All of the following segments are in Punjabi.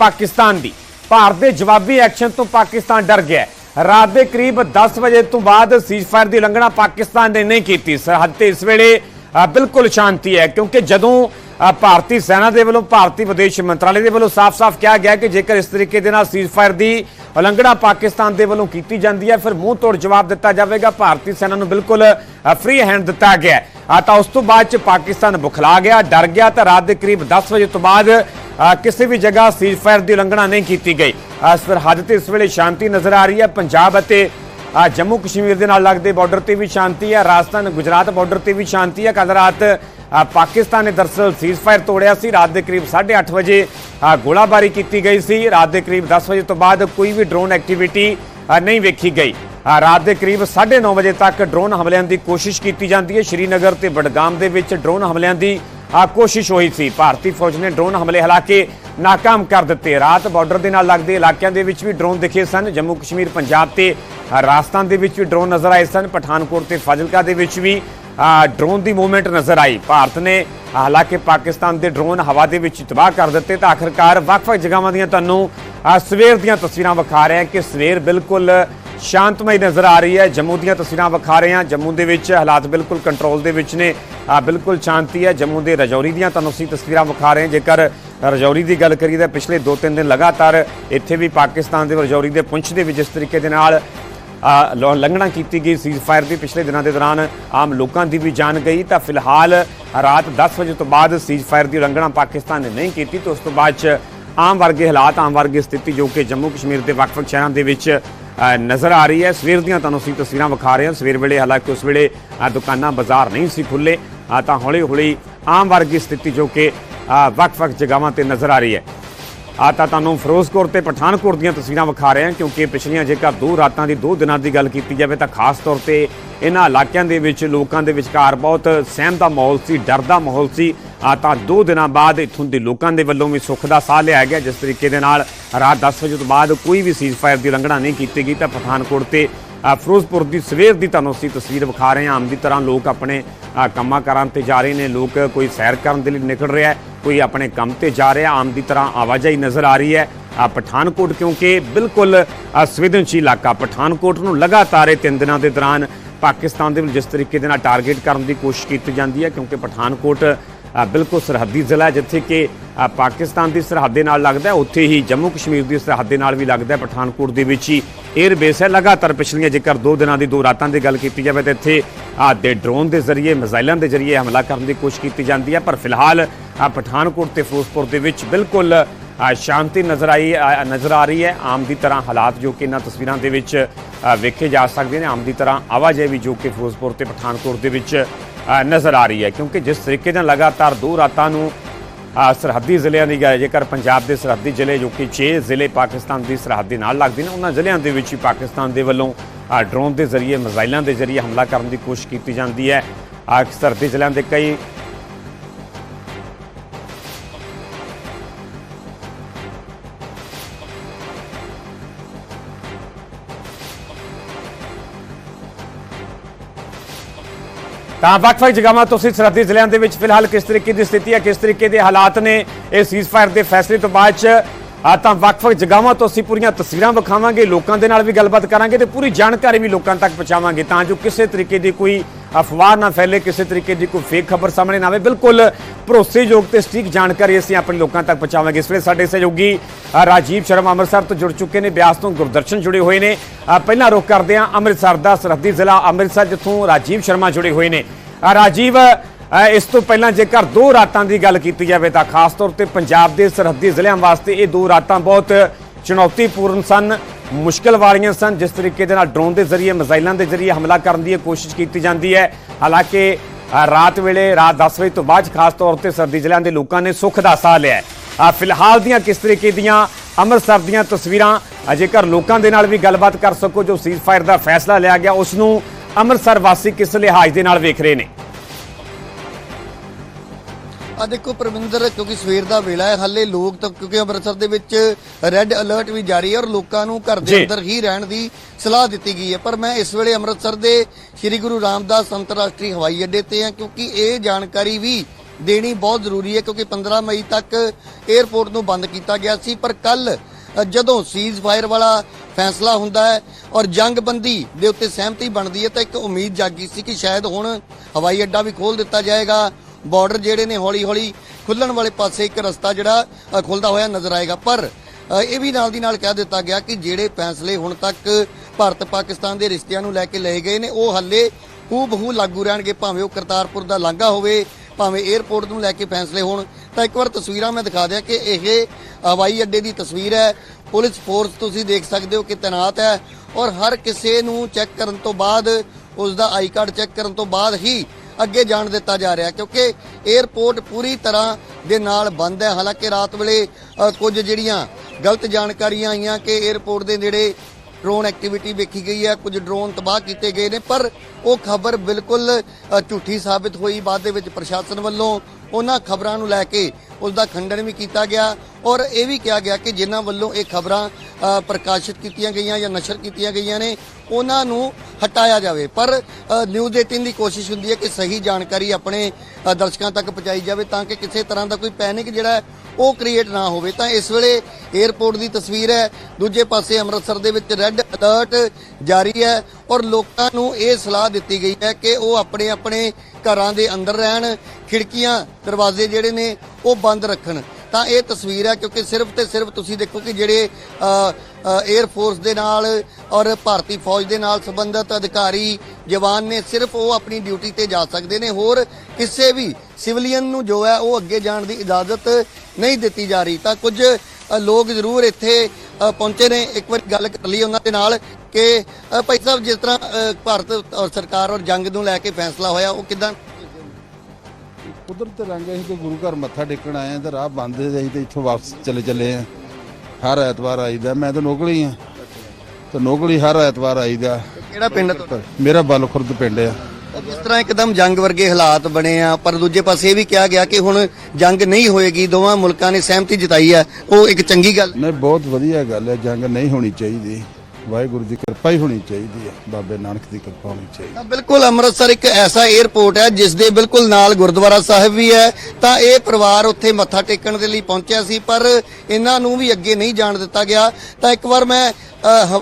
ਪਾਕਿਸਤਾਨ ਦੀ। ਭਾਰਤ ਦੇ ਜਵਾਬੀ ਐਕਸ਼ਨ ਤੋਂ ਪਾਕਿਸਤਾਨ ਡਰ ਗਿਆ ਰਾਤ ਦੇ ਕਰੀਬ 10 ਵਜੇ ਤੋਂ ਬਾਅਦ ਸੀਜ਼ਫਾਇਰ ਦੀ ਉਲੰਘਣਾ ਪਾਕਿਸਤਾਨ ਨੇ ਨਹੀਂ ਕੀਤੀ। ਸਰਹੱਦ ਤੇ ਇਸ ਵੇਲੇ ਬਿਲਕੁਲ ਸ਼ਾਂਤੀ ਹੈ, ਕਿਉਂਕਿ ਜਦੋਂ ਭਾਰਤੀ ਸੈਨਾ ਦੇ ਵੱਲੋਂ, ਭਾਰਤੀ ਵਿਦੇਸ਼ ਮੰਤਰਾਲੇ ਦੇ ਵੱਲੋਂ ਸਾਫ਼-ਸਾਫ਼ ਕਿਹਾ ਗਿਆ ਕਿ ਜੇਕਰ ਇਸ ਤਰੀਕੇ ਦੇ ਨਾਲ ਸੀਜ਼ਫਾਇਰ ਦੀ ਉਲੰਘਣਾ ਪਾਕਿਸਤਾਨ ਦੇ ਵੱਲੋਂ ਕੀਤੀ ਜਾਂਦੀ ਹੈ, ਫਿਰ ਮੂੰਹ ਤੋੜ ਜਵਾਬ ਦਿੱਤਾ ਜਾਵੇਗਾ। ਭਾਰਤੀ ਸੈਨਾ ਨੂੰ ਬਿਲਕੁਲ ਫ੍ਰੀ ਹੈਂਡ ਦਿੱਤਾ ਗਿਆ ਹੈ। ਤਾਂ ਉਸ ਤੋਂ ਬਾਅਦ ਚ ਪਾਕਿਸਤਾਨ ਬੁਖਲਾ ਗਿਆ ਡਰ ਗਿਆ ਤਾਂ ਰਾਤ ਦੇ ਕਰੀਬ 10 ਵਜੇ ਤੋਂ ਬਾਅਦ ਕਿਸੇ ਵੀ ਜਗ੍ਹਾ ਸੀਜ਼ਫਾਇਰ ਦੀ ਉਲੰਘਣਾ ਨਹੀਂ ਕੀਤੀ ਗਈ। ਅ, ਸਰਹੱਦ ਤੇ ਇਸ ਵੇਲੇ ਸ਼ਾਂਤੀ ਨਜ਼ਰ ਆ ਰਹੀ ਹੈ। ਪੰਜਾਬ ਅਤੇ ਜੰਮੂ ਕਸ਼ਮੀਰ ਦੇ ਨਾਲ ਲੱਗਦੇ ਬਾਰਡਰ ਤੇ ਵੀ ਸ਼ਾਂਤੀ ਹੈ ਰਾਜਸਥਾਨ ਗੁਜਰਾਤ ਬਾਰਡਰ ਤੇ ਵੀ ਸ਼ਾਂਤੀ ਹੈ। ਕੱਲ ਰਾਤ ਪਾਕਿਸਤਾਨ ਨੇ ਦਰਸਲ ਸੀਜ਼ਫਾਇਰ ਤੋੜਿਆ ਸੀ। ਰਾਤ ਦੇ ਕਰੀਬ 8:30 ਵਜੇ ਗੋਲਾਬਾਰੀ ਕੀਤੀ ਗਈ ਸੀ। ਰਾਤ ਦੇ ਕਰੀਬ 10 ਵਜੇ ਤੋਂ ਬਾਅਦ ਕੋਈ ਵੀ ਡਰੋਨ ਐਕਟੀਵਿਟੀ ਨਹੀਂ ਵੇਖੀ ਗਈ। ਰਾਤ ਦੇ ਕਰੀਬ 9:30 ਵਜੇ ਤੱਕ ਡਰੋਨ ਹਮਲਿਆਂ ਦੀ ਕੋਸ਼ਿਸ਼ ਕੀਤੀ ਜਾਂਦੀ ਹੈ। ਸ਼੍ਰੀਨਗਰ ਤੇ ਬਡਗਾਮ ਦੇ ਵਿੱਚ ਡਰੋਨ ਹਮਲਿਆਂ ਦੀ ਕੋਸ਼ਿਸ਼ ਹੋਈ ਸੀ। ਭਾਰਤੀ ਫੌਜ ਨੇ ਡਰੋਨ ਹਮਲੇ ਹਾਲਾਂਕਿ ਨਾਕਾਮ ਕਰ ਦਿੱਤੇ। ਰਾਤ ਬਾਰਡਰ ਦੇ ਨਾਲ ਲੱਗਦੇ ਇਲਾਕਿਆਂ ਦੇ ਵਿੱਚ ਵੀ ਡਰੋਨ ਦਿਖੇ ਸਨ। ਜੰਮੂ ਕਸ਼ਮੀਰ, ਪੰਜਾਬ ਤੇ ਰਾਜਸਥਾਨ ਦੇ ਵਿੱਚ ਵੀ ਡਰੋਨ ਨਜ਼ਰ ਆਏ ਸਨ। ਪਠਾਨਕੋਟ ਤੇ ਫਾਜ਼ਿਲਕਾ ਦੇ ਵਿੱਚ ਵੀ ਡਰੋਨ ਦੀ ਮੂਵਮੈਂਟ ਨਜ਼ਰ ਆਈ। ਭਾਰਤ ਨੇ ਹਾਲਾਂਕਿ ਪਾਕਿਸਤਾਨ ਦੇ ਡਰੋਨ ਹਵਾ ਦੇ ਵਿੱਚ ਤਬਾਹ ਕਰ ਦਿੱਤੇ ਤਾਂ ਆਖਰਕਾਰ ਵੱਖ-ਵੱਖ ਜਗ੍ਹਾਵਾਂ ਦੀਆਂ ਤੁਹਾਨੂੰ ਸਵੇਰ ਦੀਆਂ ਤਸਵੀਰਾਂ ਵਿਖਾ ਰਹੇ ਹਾਂ ਕਿ ਸਵੇਰ ਬਿਲਕੁਲ ਸ਼ਾਂਤਮਈ ਨਜ਼ਰ ਆ ਰਹੀ ਹੈ। ਜੰਮੂ ਦੀਆਂ ਤਸਵੀਰਾਂ ਵਿਖਾ ਰਹੇ ਹਾਂ। ਜੰਮੂ ਦੇ ਵਿੱਚ ਹਾਲਾਤ ਬਿਲਕੁਲ ਕੰਟਰੋਲ ਦੇ ਵਿੱਚ ਨੇ। ਬਿਲਕੁਲ ਸ਼ਾਂਤੀ ਹੈ। ਜੰਮੂ ਦੇ ਰਜੌਰੀ ਦੀਆਂ ਤੁਹਾਨੂੰ ਅਸੀਂ ਤਸਵੀਰਾਂ ਵਿਖਾ ਰਹੇ ਹਾਂ। ਜੇਕਰ ਰਜੌਰੀ ਦੀ ਗੱਲ ਕਰੀਏ ਤਾਂ ਪਿਛਲੇ 2-3 ਦਿਨ ਲਗਾਤਾਰ ਇੱਥੇ ਵੀ ਪਾਕਿਸਤਾਨ ਦੇ ਰਜੌਰੀ ਦੇ ਪੁੰਛ ਦੇ ਵਿੱਚ ਇਸ ਤਰੀਕੇ ਦੇ ਨਾਲ ਆ, ਉਲੰਘਣਾ ਕੀਤੀ ਗਈ। ਸੀਜ਼ਫਾਇਰ ਦੀ ਪਿਛਲੇ ਦਿਨਾਂ ਦੇ ਦੌਰਾਨ ਆਮ ਲੋਕਾਂ ਦੀ ਵੀ ਜਾਨ ਗਈ। ਤਾਂ ਫਿਲਹਾਲ ਰਾਤ 10 ਵਜੇ ਤੋਂ ਬਾਅਦ ਸੀਜ਼ਫਾਇਰ ਦੀ ਉਲੰਘਣਾ ਪਾਕਿਸਤਾਨ ਨੇ ਨਹੀਂ ਕੀਤੀ। ਤਾਂ ਉਸ ਤੋਂ ਬਾਅਦ ਚ ਆਮ ਵਰਗੇ ਹਾਲਾਤ ਆਮ ਵਰਗੀ ਸਥਿਤੀ ਜੋ ਕਿ ਜੰਮੂ ਕਸ਼ਮੀਰ ਦੇ ਵੱਖ-ਵੱਖ ਸ਼ਹਿਰਾਂ ਦੇ ਵਿੱਚ ਨਜ਼ਰ ਆ ਰਹੀ ਹੈ। ਸਵੇਰ ਦੀਆਂ ਤੁਹਾਨੂੰ ਅਸੀਂ ਤਸਵੀਰਾਂ ਵਿਖਾ ਰਹੇ ਹਾਂ। ਸਵੇਰ ਵੇਲੇ, ਹਾਲਾਂਕਿ ਉਸ ਵੇਲੇ ਦੁਕਾਨਾਂ ਬਾਜ਼ਾਰ ਨਹੀਂ ਸੀ ਖੁੱਲੇ ਤਾਂ ਹੌਲੀ-ਹੌਲੀ ਆਮ ਵਰਗੀ ਸਥਿਤੀ ਜੋ ਕਿ ਵੱਖ-ਵੱਖ ਜਗ੍ਹਾਵਾਂ ਤੇ ਨਜ਼ਰ ਆ ਰਹੀ ਹੈ। ਆ ਤਾਂ ਤੁਹਾਨੂੰ ਫਿਰੋਜ਼ਪੁਰ ਤੇ ਪਠਾਨਕੋਟ ਦੀਆਂ ਤਸਵੀਰਾਂ ਵਿਖਾ ਰਹੇ ਹਾਂ, ਕਿਉਂਕਿ ਪਿਛਲੀਆਂ ਜੇਕਰ ਦੋ ਰਾਤਾਂ ਦੀ, ਦੋ ਦਿਨਾਂ ਦੀ ਗੱਲ ਕੀਤੀ ਜਾਵੇ ਤਾਂ ਖਾਸ ਤੌਰ ਤੇ ਇਹਨਾਂ ਇਲਾਕਿਆਂ ਦੇ ਵਿੱਚ ਲੋਕਾਂ ਦੇ ਵਿਚਕਾਰ ਬਹੁਤ ਸਹਿਮ ਦਾ ਮਾਹੌਲ ਸੀ, ਡਰ ਦਾ ਮਾਹੌਲ ਸੀ। ਆ ਤਾਂ ਦੋ ਦਿਨਾਂ ਬਾਅਦ ਇੱਥੋਂ ਦੇ ਲੋਕਾਂ ਦੇ ਵੱਲੋਂ ਵੀ ਸੁੱਖ ਦਾ ਸਾਹ ਲਿਆ ਗਿਆ, ਜਿਸ ਤਰੀਕੇ ਦੇ ਨਾਲ ਰਾਤ 10 ਵਜੇ ਤੋਂ ਬਾਅਦ ਕੋਈ ਵੀ ਸੀਜ਼ਫਾਇਰ ਦੀ ਉਲੰਘਣਾ ਨਹੀਂ ਕੀਤੀ ਗਈ, ਤਾਂ ਪਠਾਨਕੋਟ ਤੇ ਫਿਰੋਜ਼ਪੁਰ ਦੀ ਸਵੇਰ ਦੀ ਤੁਹਾਨੂੰ ਅਸੀਂ ਤਸਵੀਰ ਵਿਖਾ ਰਹੇ ਹਾਂ। ਆਮ ਦੀ ਤਰ੍ਹਾਂ ਲੋਕ ਆਪਣੇ ਕੰਮਾਂ ਕਾਰਾਂ ਤੇ ਜਾ ਰਹੇ ਨੇ। ਲੋਕ ਕੋਈ ਸੈਰ ਕਰਨ ਦੇ ਲਈ ਨਿਕਲ ਰਿਹਾ ਕੋਈ ਆਪਣੇ ਕੰਮ ਤੇ ਜਾ ਰਿਹਾ। ਆਮ ਦੀ ਤਰ੍ਹਾਂ ਆਵਾਜਾਈ ਨਜ਼ਰ ਆ ਰਹੀ ਹੈ। ਪਠਾਨਕੋਟ ਕਿਉਂਕਿ ਬਿਲਕੁਲ ਸੰਵੇਦਨਸ਼ੀਲ ਇਲਾਕਾ। ਪਠਾਨਕੋਟ ਨੂੰ ਲਗਾਤਾਰ ਇਹ ਤਿੰਨ ਦਿਨਾਂ ਦੇ ਦੌਰਾਨ ਪਾਕਿਸਤਾਨ ਦੇ ਵੱਲ ਜਿਸ ਤਰੀਕੇ ਦੇ ਨਾਲ ਟਾਰਗੇਟ ਕਰਨ ਦੀ ਕੋਸ਼ਿਸ਼ ਕੀਤੀ ਜਾਂਦੀ ਹੈ, ਕਿਉਂਕਿ ਪਠਾਨਕੋਟ ਬਿਲਕੁਲ ਸਰਹੱਦੀ ਜ਼ਿਲ੍ਹਾ ਹੈ, ਜਿੱਥੇ ਕਿ ਪਾਕਿਸਤਾਨ ਦੀ ਸਰਹੱਦ ਦੇ ਨਾਲ ਲੱਗਦਾ ਉੱਥੇ ਹੀ ਜੰਮੂ ਕਸ਼ਮੀਰ ਦੀ ਸਰਹੱਦ ਦੇ ਨਾਲ ਵੀ ਲੱਗਦਾ ਪਠਾਨਕੋਟ ਦੇ ਵਿੱਚ ਹੀ 에ਅਰ ਬੇਸ ਹੈ। ਲਗਾਤਾਰ ਪਿਛਲੀਆਂ ਜੇਕਰ ਦੋ ਦਿਨਾਂ ਦੀ ਦੋ ਰਾਤਾਂ ਦੀ ਗੱਲ ਕੀਤੀ ਜਾਵੇ ਤਾਂ ਇੱਥੇ ਦੇ ਡਰੋਨ ਦੇ ਜ਼ਰੀਏ ਮਿਜ਼ਾਈਲਾਂ ਦੇ ਜ਼ਰੀਏ ਹਮਲਾ ਕਰਨ ਦੀ ਕੋਸ਼ਿਸ਼ ਕੀਤੀ ਜਾਂਦੀ ਹੈ। ਪਰ ਫਿਲਹਾਲ ਪਠਾਨਕੋਟ ਤੇ ਫਿਰੋਜ਼ਪੁਰ ਦੇ ਵਿੱਚ ਬਿਲਕੁਲ ਸ਼ਾਂਤੀ ਨਜ਼ਰ ਆਈ ਨਜ਼ਰ ਆ ਰਹੀ ਹੈ। ਆਮ ਦੀ ਤਰ੍ਹਾਂ ਹਾਲਾਤ ਜੋ ਕਿ ਇਹਨਾਂ ਤਸਵੀਰਾਂ ਦੇ ਵਿੱਚ ਵੇਖੇ ਜਾ ਸਕਦੇ ਨੇ। ਆਮ ਦੀ ਤਰ੍ਹਾਂ ਆਵਾਜਾਈ ਵੀ ਜੋ ਕਿ ਫਿਰੋਜ਼ਪੁਰ ਤੇ ਪਠਾਨਕੋਟ ਦੇ ਵਿੱਚ ਨਜ਼ਰ ਆ ਰਹੀ ਹੈ, ਕਿਉਂਕਿ ਜਿਸ ਤਰੀਕੇ ਨਾਲ ਲਗਾਤਾਰ ਦੋ ਰਾਤਾਂ ਨੂੰ ਸਰਹੱਦੀ ਜ਼ਿਲ੍ਹਿਆਂ ਦੀ ਗੱਲ ਜੇਕਰ ਪੰਜਾਬ ਦੇ ਸਰਹੱਦੀ ਜ਼ਿਲ੍ਹੇ ਜੋ ਕਿ 6 ਜ਼ਿਲ੍ਹੇ ਪਾਕਿਸਤਾਨ ਦੀ ਸਰਹੱਦ ਦੇ ਨਾਲ ਲੱਗਦੇ ਨੇ, ਉਹਨਾਂ ਜ਼ਿਲ੍ਹਿਆਂ ਦੇ ਵਿੱਚ ਹੀ ਪਾਕਿਸਤਾਨ ਦੇ ਵੱਲੋਂ ਡਰੋਨ ਦੇ ਜ਼ਰੀਏ, ਮਿਜ਼ਾਈਲਾਂ ਦੇ ਜ਼ਰੀਏ ਹਮਲਾ ਕਰਨ ਦੀ ਕੋਸ਼ਿਸ਼ ਕੀਤੀ ਜਾਂਦੀ ਹੈ। ਸਰਹੱਦੀ ਜ਼ਿਲ੍ਹਿਆਂ ਦੇ ਕਈ ਤਾਂ ਵੱਖ-ਵੱਖ ਜਗ੍ਹਾਵਾਂ ਤੋਂ ਅਸੀਂ ਸਰਹੱਦੀ ਜ਼ਿਲ੍ਹਿਆਂ ਦੇ ਵਿੱਚ ਫਿਲਹਾਲ ਕਿਸ ਤਰੀਕੇ ਦੀ ਸਥਿਤੀ ਹੈ, ਕਿਸ ਤਰੀਕੇ ਦੇ ਹਾਲਾਤ ਨੇ, ਇਹ ਸੀਜ਼ਫਾਇਰ ਦੇ ਫੈਸਲੇ ਤੋਂ ਬਾਅਦ ਚ ਆ ਤਾਂ ਵੱਖ-ਵੱਖ ਜਗ੍ਹਾਵਾਂ ਤੋਂ ਅਸੀਂ ਪੂਰੀਆਂ ਤਸਵੀਰਾਂ ਵਿਖਾਵਾਂਗੇ, ਲੋਕਾਂ ਦੇ ਨਾਲ ਵੀ ਗੱਲਬਾਤ ਕਰਾਂਗੇ ਤੇ ਪੂਰੀ ਜਾਣਕਾਰੀ ਵੀ ਲੋਕਾਂ ਤੱਕ ਪਹੁੰਚਾਵਾਂਗੇ, ਤਾਂ ਜੋ ਕਿਸੇ ਤਰੀਕੇ ਦੀ ਕੋਈ ਅਫਵਾਹ ਨਾ ਫੈਲੇ, ਕਿਸੇ ਤਰੀਕੇ ਦੀ ਕੋਈ ਫੇਕ ਖਬਰ ਸਾਹਮਣੇ ਨਾ ਆਵੇ। ਬਿਲਕੁਲ ਭਰੋਸੇਯੋਗ ਤੇ ਸਟੀਕ ਜਾਣਕਾਰੀ ਅਸੀਂ ਆਪਣੇ ਲੋਕਾਂ ਤੱਕ ਪਹੁੰਚਾਵਾਂਗੇ। ਇਸ ਵੇਲੇ ਸਾਡੇ ਸਹਿਯੋਗੀ ਰਾਜੀਵ ਸ਼ਰਮਾ ਅੰਮ੍ਰਿਤਸਰ ਤੋਂ ਜੁੜ ਚੁੱਕੇ ਨੇ, ਬਿਆਸ ਤੋਂ ਗੁਰਦਰਸ਼ਨ ਜੁੜੇ ਹੋਏ ਨੇ। ਪਹਿਲਾਂ ਰੁਕ ਕਰਦੇ ਹਾਂ ਅੰਮ੍ਰਿਤਸਰ ਦਾ ਸਰਹੱਦੀ ਜ਼ਿਲ੍ਹਾ ਅੰਮ੍ਰਿਤਸਰ, ਜਿੱਥੋਂ ਰਾਜੀਵ ਸ਼ਰਮਾ ਜੁੜੇ ਹੋਏ ਨੇ। ਰਾਜੀਵ ਇਸ ਤੋਂ ਪਹਿਲਾਂ ਜੇਕਰ ਦੋ ਰਾਤਾਂ ਦੀ ਗੱਲ ਕੀਤੀ ਜਾਵੇ ਤਾਂ ਖਾਸ ਤੌਰ ਤੇ ਪੰਜਾਬ ਦੇ ਸਰਹੱਦੀ ਜ਼ਿਲ੍ਹਿਆਂ ਵਾਸਤੇ ਇਹ ਦੋ ਰਾਤਾਂ ਬਹੁਤ ਚੁਣੌਤੀਪੂਰਨ ਸਨ। ਮੁਸ਼ਕਲ ਵਾਲੀਆਂ ਸਨ, ਜਿਸ ਤਰੀਕੇ ਦੇ ਨਾਲ ਡਰੋਨ ਦੇ ਜ਼ਰੀਏ, ਮਿਜ਼ਾਈਲਾਂ ਦੇ ਜ਼ਰੀਏ ਹਮਲਾ ਕਰਨ ਦੀ ਕੋਸ਼ਿਸ਼ ਕੀਤੀ ਜਾਂਦੀ ਹੈ। ਹਾਲਾਂਕਿ ਰਾਤ ਵੇਲੇ, ਰਾਤ 10 ਵਜੇ ਤੋਂ ਬਾਅਦ ਖਾਸ ਤੌਰ ਤੇ ਸਰਦੀ ਜ਼ਿਲ੍ਹਿਆਂ ਦੇ ਲੋਕਾਂ ਨੇ ਸੁੱਖ ਦਾ ਸਾਹ ਲਿਆ ਫਿਲਹਾਲ ਦੀਆਂ ਕਿਸ ਤਰੀਕੇ ਦੀਆਂ ਅੰਮ੍ਰਿਤਸਰ ਦੀਆਂ ਤਸਵੀਰਾਂ ਜੇਕਰ ਲੋਕਾਂ ਦੇ ਨਾਲ ਵੀ ਗੱਲਬਾਤ ਕਰ ਸਕੋ, ਜੋ ਸੀਜ਼ਫਾਇਰ ਦਾ ਫੈਸਲਾ ਲਿਆ ਗਿਆ ਉਸ ਨੂੰ ਅੰਮ੍ਰਿਤਸਰ ਵਾਸੀ ਕਿਸ ਲਿਹਾਜ਼ ਦੇ ਨਾਲ ਵੇਖ ਰਹੇ ਨੇ? ਆ ਦੇਖੋ ਪ੍ਰਵਿੰਦਰ ਕਿਉਂਕਿ ਸਵੇਰ ਦਾ ਵੇਲਾ ਹੈ ਹਾਲੇ ਲੋਕ ਤਾਂ ਕਿਉਂਕਿ ਅੰਮ੍ਰਿਤਸਰ ਦੇ ਵਿੱਚ ਰੈੱਡ ਅਲਰਟ ਵੀ ਜਾਰੀ ਹੈ ਔਰ ਲੋਕਾਂ ਨੂੰ ਘਰ ਦੇ। ਅੰਦਰ ਹੀ ਰਹਿਣ ਦੀ ਸਲਾਹ ਦਿੱਤੀ ਗਈ ਹੈ ਪਰ ਮੈਂ ਇਸ ਵੇਲੇ ਅੰਮ੍ਰਿਤਸਰ ਦੇ ਸ੍ਰੀ ਗੁਰੂ ਰਾਮਦਾਸ ਅੰਤਰਰਾਸ਼ਟਰੀ ਹਵਾਈ ਅੱਡੇ ਤੇ ਹਾਂ ਕਿਉਂਕਿ ਇਹ ਜਾਣਕਾਰੀ ਵੀ ਦੇਣੀ ਬਹੁਤ ਜ਼ਰੂਰੀ ਹੈ ਕਿਉਂਕਿ 15 ਮਈ ਤੱਕ 에ਅਰਪੋਰਟ ਨੂੰ ਬੰਦ ਕੀਤਾ ਗਿਆ ਸੀ ਪਰ ਕੱਲ ਜਦੋਂ ਸੀਜ਼ ਫਾਇਰ ਵਾਲਾ ਫੈਸਲਾ ਹੁੰਦਾ ਹੈ ਔਰ ਜੰਗਬੰਦੀ ਦੇ ਉੱਤੇ ਸਹਿਮਤੀ ਬਣਦੀ ਹੈ ਤਾਂ ਇੱਕ ਉਮੀਦ ਜਾਗੀ ਸੀ ਕਿ ਸ਼ਾਇਦ ਹੁਣ ਹਵਾਈ ਅੱਡਾ ਵੀ ਖੋਲ ਦਿੱਤਾ ਜਾਏਗਾ ਬਾਰਡਰ ਜਿਹੜੇ ਨੇ ਹੌਲੀ-ਹੌਲੀ ਖੁੱਲਣ ਵਾਲੇ ਪਾਸੇ ਇੱਕ ਰਸਤਾ ਜਿਹੜਾ ਅ, ਖੁੱਲਦਾ ਹੋਇਆ ਨਜ਼ਰ ਆਏਗਾ। ਪਰ ਇਹ ਵੀ ਨਾਲ ਦੀ ਨਾਲ ਕਹਿ ਦਿੱਤਾ ਗਿਆ ਕਿ ਜਿਹੜੇ ਫੈਸਲੇ ਹੁਣ ਤੱਕ ਭਾਰਤ ਪਾਕਿਸਤਾਨ ਦੇ ਰਿਸ਼ਤਿਆਂ ਨੂੰ ਲੈ ਕੇ ਲਏ ਗਏ ਨੇ ਉਹ ਹੱਲੇ ਹੂਬਹੂ ਲਾਗੂ ਰਹਿਣਗੇ ਭਾਵੇਂ ਉਹ ਕਰਤਾਰਪੁਰ ਦਾ ਲਾਂਘਾ ਹੋਵੇ ਭਾਵੇਂ 에ਅਰਪੋਰਟ ਨੂੰ ਲੈ ਕੇ ਫੈਸਲੇ ਹੋਣ। ਤਾਂ ਇੱਕ ਵਾਰ ਤਸਵੀਰਾਂ ਮੈਂ ਦਿਖਾ ਦਿਆਂ ਕਿ ਇਹ ਹਵਾਈ ਅੱਡੇ ਦੀ ਤਸਵੀਰ ਹੈ। ਪੁਲਿਸ ਫੋਰਸ ਤੁਸੀਂ ਦੇਖ ਸਕਦੇ ਹੋ ਕਿ ਤੈਨਾਤ ਹੈ ਔਰ ਹਰ ਕਿਸੇ ਨੂੰ ਚੈੱਕ ਕਰਨ ਤੋਂ ਬਾਅਦ ਉਸ ਦਾ ਆਈ ਕਾਰਡ ਚੈੱਕ ਕਰਨ ਤੋਂ ਬਾਅਦ ਹੀ ਅੱਗੇ ਜਾਣ ਦਿੱਤਾ ਜਾ ਰਿਹਾ, ਕਿਉਂਕਿ 에ਅਰਪੋਰਟ ਪੂਰੀ ਤਰ੍ਹਾਂ ਦੇ ਨਾਲ ਬੰਦ ਹੈ। ਹਾਲਾਂਕਿ ਰਾਤ ਵੇਲੇ ਕੁਝ ਜਿਹੜੀਆਂ ਗਲਤ ਜਾਣਕਾਰੀਆਂ ਆਈਆਂ ਕਿ 에ਅਰਪੋਰਟ ਦੇ ਨੇੜੇ ਡਰੋਨ ਐਕਟੀਵਿਟੀ ਵੇਖੀ ਗਈ ਹੈ, ਕੁਝ ਡਰੋਨ ਤਬਾਹ ਕੀਤੇ ਗਏ ਨੇ, ਪਰ ਉਹ ਖਬਰ ਬਿਲਕੁਲ ਝੂਠੀ ਸਾਬਿਤ ਹੋਈ। ਬਾਅਦ ਦੇ ਵਿੱਚ ਪ੍ਰਸ਼ਾਸਨ ਵੱਲੋਂ ਉਹਨਾਂ ਖਬਰਾਂ ਨੂੰ ਲੈ ਕੇ ਉਸ ਦਾ ਖੰਡਨ ਵੀ ਕੀਤਾ ਗਿਆ। ਔਰ ਇਹ ਵੀ ਕਿਹਾ ਗਿਆ ਕਿ ਜਿਨ੍ਹਾਂ ਵੱਲੋਂ ਇਹ ਖਬਰਾਂ ਪ੍ਰਕਾਸ਼ਿਤ ਕੀਤੀਆਂ ਗਈਆਂ ਜਾਂ ਨਸ਼ਰ ਕੀਤੀਆਂ ਗਈਆਂ ਨੇ, ਉਹਨਾਂ ਨੂੰ ਹਟਾਇਆ ਜਾਵੇ। ਪਰ ਨਿਊਜ਼ 18 ਦੀ ਕੋਸ਼ਿਸ਼ ਹੁੰਦੀ ਹੈ ਕਿ ਸਹੀ ਜਾਣਕਾਰੀ ਆਪਣੇ ਦਰਸ਼ਕਾਂ ਤੱਕ ਪਹੁੰਚਾਈ ਜਾਵੇ ਤਾਂ ਕਿ ਕਿਸੇ ਤਰ੍ਹਾਂ ਦਾ ਕੋਈ ਪੈਨਿਕ ਜਿਹੜਾ ਉਹ ਕ੍ਰੀਏਟ ਨਾ ਹੋਵੇ। ਤਾਂ ਇਸ ਵੇਲੇ 에ਅਰਪੋਰਟ ਦੀ ਤਸਵੀਰ ਹੈ, ਦੂਜੇ ਪਾਸੇ ਅੰਮ੍ਰਿਤਸਰ ਦੇ ਵਿੱਚ ਰੈੱਡ ਅਲਰਟ ਜਾਰੀ ਹੈ ਔਰ ਲੋਕਾਂ ਨੂੰ ਇਹ ਸਲਾਹ ਦਿੱਤੀ ਗਈ ਹੈ ਕਿ ਉਹ ਆਪਣੇ ਆਪਣੇ ਘਰਾਂ ਦੇ ਅੰਦਰ ਰਹਿਣ, ਖਿੜਕੀਆਂ, ਦਰਵਾਜ਼ੇ ਜਿਹੜੇ ਨੇ, ਉਹ ਬੰਦ ਰੱਖਣ। ਤਾਂ ਇਹ ਤਸਵੀਰ ਹੈ ਕਿਉਂਕਿ ਸਿਰਫ ਤੇ ਸਿਰਫ ਤੁਸੀਂ ਦੇਖੋ ਕਿ ਜਿਹੜੇ 에ਅਰ ਫੋਰਸ ਦੇ ਨਾਲ ਔਰ ਭਾਰਤੀ ਫੌਜ ਦੇ ਨਾਲ ਸੰਬੰਧਿਤ ਅਧਿਕਾਰੀ ਜਵਾਨ ਨੇ ਸਿਰਫ ਉਹ ਆਪਣੀ ਡਿਊਟੀ ਤੇ ਜਾ ਸਕਦੇ ਨੇ। ਹੋਰ ਕਿਸੇ ਵੀ ਸਿਵਲੀਅਨ ਨੂੰ ਜੋ ਹੈ ਉਹ ਅੱਗੇ ਜਾਣ ਦੀ ਇਜਾਜ਼ਤ ਨਹੀਂ ਦਿੱਤੀ ਜਾ ਰਹੀ। ਤਾਂ ਕੁਝ ਲੋਕ ਜ਼ਰੂਰ ਇੱਥੇ ਪਹੁੰਚੇ ਨੇ। ਇੱਕ ਵਾਰ ਗੱਲ ਕਰ ਲਈ ਉਹਨਾਂ ਦੇ ਨਾਲ ਕਿ ਭਾਈ ਸਾਹਿਬ, ਜਿਸ ਤਰ੍ਹਾਂ ਭਾਰਤ ਸਰਕਾਰ ਔਰ ਜੰਗ ਨੂੰ ਲੈ ਕੇ ਫੈਸਲਾ ਹੋਇਆ, ਉਹ ਕਿਦਾਂ ਕੁਦਰਤ ਰੰਗ ਅਸੀਂ ਤੇ ਗੁਰੂ ਘਰ ਮੱਥਾ ਟੇਕਣ ਆਏ ਆ ਤੇ ਰਾਹ ਬੰਦ ਸੀ ਅਸੀਂ ਤੇ ਇੱਥੋਂ ਵਾਪਸ ਚਲੇ ਚੱਲੇ ਆ ਹਰ ਐਤਵਾਰ ਆਈਦਾ ਮੈਂ ਤਾਂ ਨੋਗਲੀ ਆ ਤੇ ਨੋਗਲੀ ਹਰ ਐਤਵਾਰ ਆਈਦਾ। ਕਿਹੜਾ ਪਿੰਡ ਤੋਂ ਮੇਰਾ ਬਲ ਖੁਰਦ ਪਿੰਡ ਆ। ਜਿਸ ਤਰ੍ਹਾਂ ਇੱਕਦਮ ਜੰਗ ਵਰਗੇ ਹਾਲਾਤ ਬਣੇ ਆ ਪਰ ਦੂਜੇ ਪਾਸੇ ਇਹ ਵੀ ਕਿਹਾ ਗਿਆ ਕਿ ਹੁਣ ਜੰਗ ਨਹੀਂ ਹੋਏਗੀ ਦੋਵਾਂ ਮੁਲਕਾਂ ਨੇ ਸਹਿਮਤੀ ਜਤਾਈ ਹੈ ਉਹ ਇੱਕ ਚੰਗੀ ਗੱਲ ਨਹੀਂ ਬਹੁਤ ਵਧੀਆ ਗੱਲ ਹੈ ਜੰਗ ਨਹੀਂ ਹੋਣੀ ਚਾਹੀਦੀ। ਵਾਹਿਗੁਰੂ ਦੀ ਕਿਰਪਾ ਹੀ ਹੋਣੀ ਚਾਹੀਦੀ ਹੈ, ਬਾਬੇ ਨਾਨਕ ਦੀ ਕਿਰਪਾ ਹੋਣੀ ਚਾਹੀਦੀ ਤਾਂ ਬਿਲਕੁਲ ਅੰਮ੍ਰਿਤਸਰ ਇੱਕ ਐਸਾ 에ਅਰਪੋਰਟ ਹੈ, ਜਿਸ ਦੇ ਬਿਲਕੁਲ ਨਾਲ ਗੁਰਦੁਆਰਾ ਸਾਹਿਬ ਵੀ ਹੈ। ਤਾਂ ਇਹ ਪਰਿਵਾਰ ਉੱਥੇ ਮੱਥਾ ਟੇਕਣ ਦੇ ਲਈ ਪਹੁੰਚਿਆ ਸੀ, ਪਰ ਇਹਨਾਂ ਨੂੰ ਵੀ ਅੱਗੇ ਨਹੀਂ ਜਾਣ ਦਿੱਤਾ ਗਿਆ। ਤਾਂ ਇੱਕ ਵਾਰ ਮੈਂ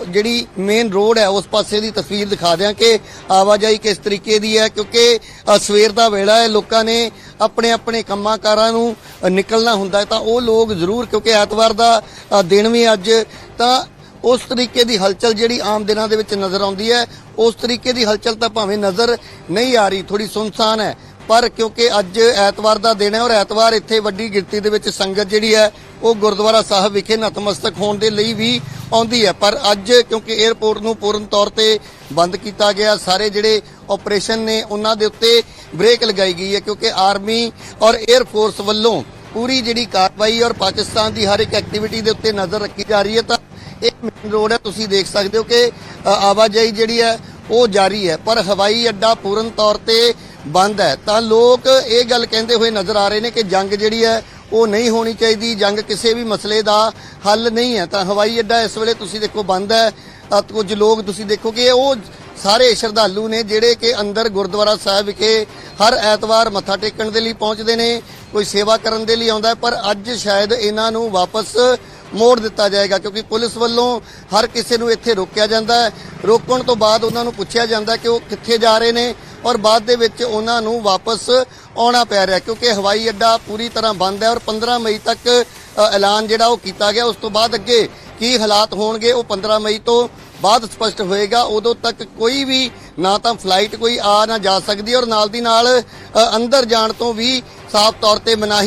ਜਿਹੜੀ ਮੇਨ ਰੋਡ ਹੈ, ਉਸ ਪਾਸੇ ਦੀ ਤਸਵੀਰ ਦਿਖਾ ਦਿਆਂ ਕਿ ਆਵਾਜਾਈ ਕਿਸ ਤਰੀਕੇ ਦੀ ਹੈ, ਕਿਉਂਕਿ ਸਵੇਰ ਦਾ ਵੇਲਾ ਹੈ, ਲੋਕਾਂ ਨੇ ਆਪਣੇ ਆਪਣੇ ਕੰਮਾਂ ਕਾਰਾਂ ਨੂੰ ਨਿਕਲਣਾ ਹੁੰਦਾ ਤਾਂ ਉਹ ਲੋਕ ਜ਼ਰੂਰ, ਕਿਉਂਕਿ ਐਤਵਾਰ ਦਾ ਦਿਨ ਵੀ ਅੱਜ। ਤਾਂ ਉਸ ਤਰੀਕੇ ਦੀ ਹਲਚਲ ਜਿਹੜੀ ਆਮ ਦਿਨਾਂ ਦੇ ਵਿੱਚ ਨਜ਼ਰ ਆਉਂਦੀ ਹੈ, ਉਸ ਤਰੀਕੇ ਦੀ ਹਲਚਲ ਤਾਂ ਭਾਵੇਂ ਨਜ਼ਰ ਨਹੀਂ ਆ ਰਹੀ ਥੋੜੀ ਸੁਨਸਾਨ ਹੈ। ਪਰ ਕਿਉਂਕਿ ਅੱਜ ਐਤਵਾਰ ਦਾ ਦਿਨ ਹੈ ਔਰ ਐਤਵਾਰ ਇੱਥੇ ਵੱਡੀ ਗਿਣਤੀ ਦੇ ਵਿੱਚ ਸੰਗਤ ਜਿਹੜੀ ਹੈ, ਉਹ ਗੁਰਦੁਆਰਾ ਸਾਹਿਬ ਵਿਖੇ ਨਤਮਸਤਕ ਹੋਣ ਦੇ ਲਈ ਵੀ ਆਉਂਦੀ ਹੈ। ਪਰ ਅੱਜ ਕਿਉਂਕਿ 에ਅਰਪੋਰਟ ਨੂੰ ਪੂਰਨ ਤੌਰ ਤੇ ਬੰਦ ਕੀਤਾ ਗਿਆ, ਸਾਰੇ ਜਿਹੜੇ ਆਪਰੇਸ਼ਨ ਨੇ ਉਹਨਾਂ ਦੇ ਉੱਤੇ ਬ੍ਰੇਕ ਲਗਾਈ ਗਈ ਹੈ ਕਿਉਂਕਿ ਆਰਮੀ ਔਰ 에ਅਰ ਫੋਰਸ ਵੱਲੋਂ ਪੂਰੀ ਜਿਹੜੀ ਕਾਰਵਾਈ ਔਰ ਪਾਕਿਸਤਾਨ ਦੀ ਹਰ ਇੱਕ ਐਕਟੀਵਿਟੀ ਦੇ ਉੱਤੇ ਨਜ਼ਰ ਰੱਖੀ ਜਾ ਰਹੀ ਹੈ ਤਾਂ ਇਹ ਮੇਨ ਰੋਡ ਹੈ, ਤੁਸੀਂ ਦੇਖ ਸਕਦੇ ਹੋ ਕਿ ਆਵਾਜਾਈ ਜਿਹੜੀ ਹੈ, ਉਹ ਜਾਰੀ ਹੈ। ਪਰ ਹਵਾਈ ਅੱਡਾ ਪੂਰਨ ਤੌਰ ਤੇ ਬੰਦ ਹੈ। ਤਾਂ ਲੋਕ ਇਹ ਗੱਲ ਕਹਿੰਦੇ ਹੋਏ ਨਜ਼ਰ ਆ ਰਹੇ ਨੇ ਕਿ ਜੰਗ ਜਿਹੜੀ ਹੈ, ਉਹ ਨਹੀਂ ਹੋਣੀ ਚਾਹੀਦੀ। ਜੰਗ ਕਿਸੇ ਵੀ ਮਸਲੇ ਦਾ ਹੱਲ ਨਹੀਂ ਹੈ। ਤਾਂ ਹਵਾਈ ਅੱਡਾ ਇਸ ਵੇਲੇ ਤੁਸੀਂ ਦੇਖੋ ਬੰਦ ਹੈ। ਤਾਂ ਕੁਝ ਲੋਕ ਤੁਸੀਂ ਦੇਖੋ ਕਿ ਉਹ ਸਾਰੇ ਸ਼ਰਧਾਲੂ ਨੇ ਜਿਹੜੇ ਕਿ ਅੰਦਰ ਗੁਰਦੁਆਰਾ ਸਾਹਿਬ ਵਿਖੇ ਹਰ ਐਤਵਾਰ ਮੱਥਾ ਟੇਕਣ ਦੇ ਲਈ ਪਹੁੰਚਦੇ ਨੇ, ਕੋਈ ਸੇਵਾ ਕਰਨ ਦੇ ਲਈ ਆਉਂਦਾ ਪਰ ਅੱਜ ਸ਼ਾਇਦ ਇਹਨਾਂ ਨੂੰ ਵਾਪਸ ਮੋੜ ਦਿੱਤਾ ਜਾਏਗਾ, ਕਿਉਂਕਿ ਪੁਲਿਸ ਵੱਲੋਂ ਹਰ ਕਿਸੇ ਨੂੰ ਇੱਥੇ ਰੋਕਿਆ ਜਾਂਦਾ ਹੈ। ਰੋਕਣ ਤੋਂ ਬਾਅਦ ਉਹਨਾਂ ਨੂੰ ਪੁੱਛਿਆ ਜਾਂਦਾ ਕਿ ਉਹ ਕਿੱਥੇ ਜਾ ਰਹੇ ਨੇ ਔਰ ਬਾਅਦ ਦੇ ਵਿੱਚ ਉਹਨਾਂ ਨੂੰ ਵਾਪਸ ਆਉਣਾ ਪੈ ਰਿਹਾ ਕਿਉਂਕਿ ਹਵਾਈ ਅੱਡਾ ਪੂਰੀ ਤਰ੍ਹਾਂ ਬੰਦ ਹੈ ਔਰ 15 ਮਈ ਤੱਕ ਐਲਾਨ ਜਿਹੜਾ ਉਹ ਕੀਤਾ ਗਿਆ। ਉਸ ਤੋਂ ਬਾਅਦ ਅੱਗੇ ਕੀ ਹਾਲਾਤ ਹੋਣਗੇ, ਉਹ 15 ਮਈ ਤੋਂ ਬਾਅਦ ਸਪਸ਼ਟ ਹੋਏਗਾ। ਉਦੋਂ ਤੱਕ ਕੋਈ ਵੀ ਨਾ ਤਾਂ ਫਲਾਈਟ ਕੋਈ ਆ ਨਾ ਜਾ ਸਕਦੀ ਔਰ ਨਾਲ ਦੀ ਨਾਲ ਅੰਦਰ ਜਾਣ ਤੋਂ ਵੀ ਸਾਫ਼ ਤੌਰ ਤੇ ਮਨਾਹੀ